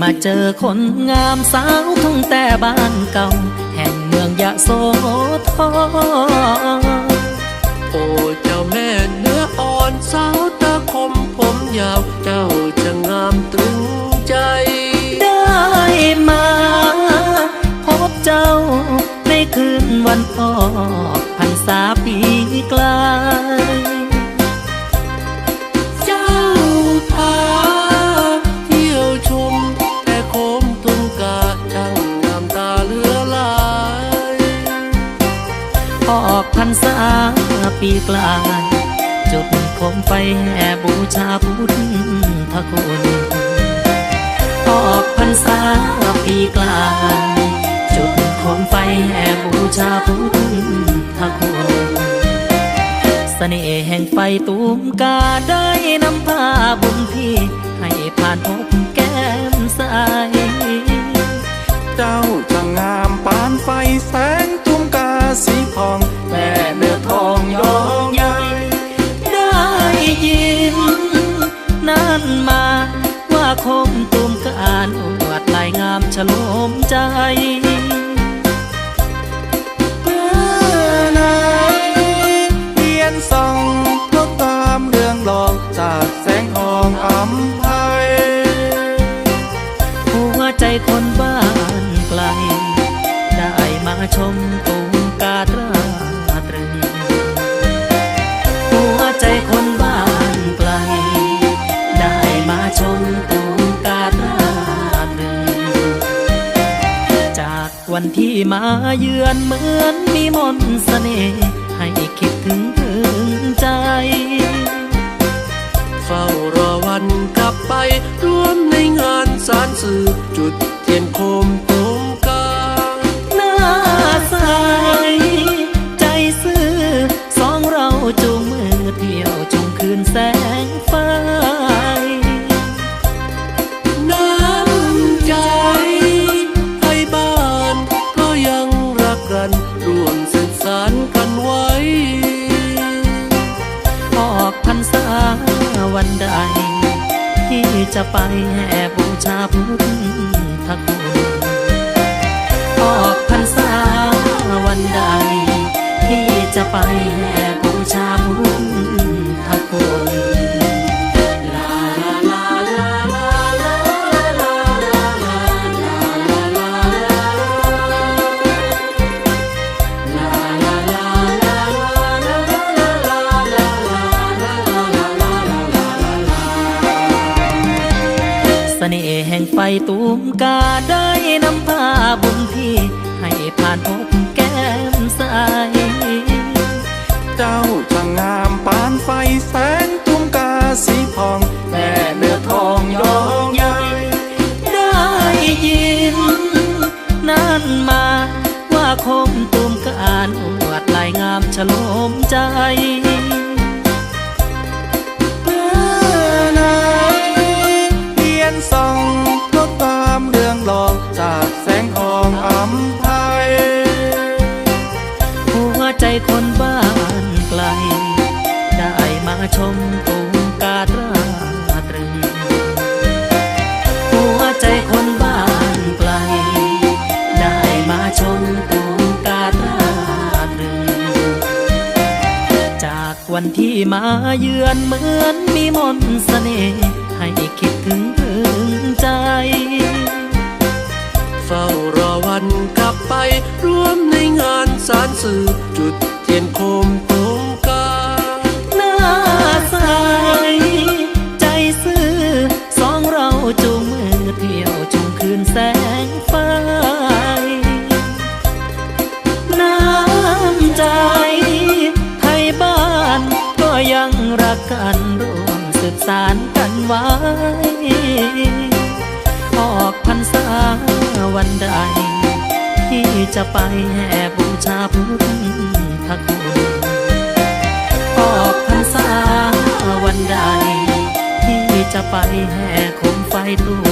มาเจอคนงามสาวทุ่งแต่บ้านเก่า แห่งเมืองยะโสธรโอ้เจ้าแม่เนื้ออ่อนสาวตาคมผมยาวเจ้าจะงามตรึงใจ ได้มา พบเจ้าในคืนวันพ่อพันษาปีกลา ษาปีกลาย จุดโคมไฟแห่บูชาพุทธคุณออกพรรษาปีกลาย จุดโคมไฟแห่บูชาพุทธคุณเสน่ห์แห่งไฟตูมกาได้นำพาบุญที่ ให้ผ่านพบแก้มใส เจ้าช่างงามปานไฟแสงายงามฉลมใจเมื่อไหนเทียนส่องงดงามเรื่องรอกจากแสงทองอำไพหัวใจคนบ้านไกล ได้มาชมตูม วันที่มาเยือนเหมือนมีมนเสน่ห์ให้คิดถึงถึงใจ เฝ้ารอวันกลับไปร่วมในงานสารสื่อจุดเทียนโคมตุงกาหน้าใสใจซื่อสองเราจูงมือเที่ยวจงคืนแสงไฟน้ ไปแห่บูชาพุทธ ตูมกาได้นำพ คนบ้านไกล ได้มาชมตูมกาตราตรึง หัวใจคนบ้านไกล ได้มาชมตูมกาตราตรึง จากวันที่มาเยือนเหมือนมีมนต์เสน่ห์ให้คิดถึงถึงใจเฝ้ารอวันกลับไปร่วมในงานสารสื่อจุด เทียนโคมตุงกาหน้าใสใจซื่อสองเราจูงมือเที่ยวจูงคืนแสงไฟน้ำใจไทยบ้านก็ยังรักกันร่วมสืบสานกันไว้ ออกพรรษาวันใด ที่จะไปแห่บูชาพุทธคุณออกพรรษาวันใดที่จะไปแห่โคมไฟตู้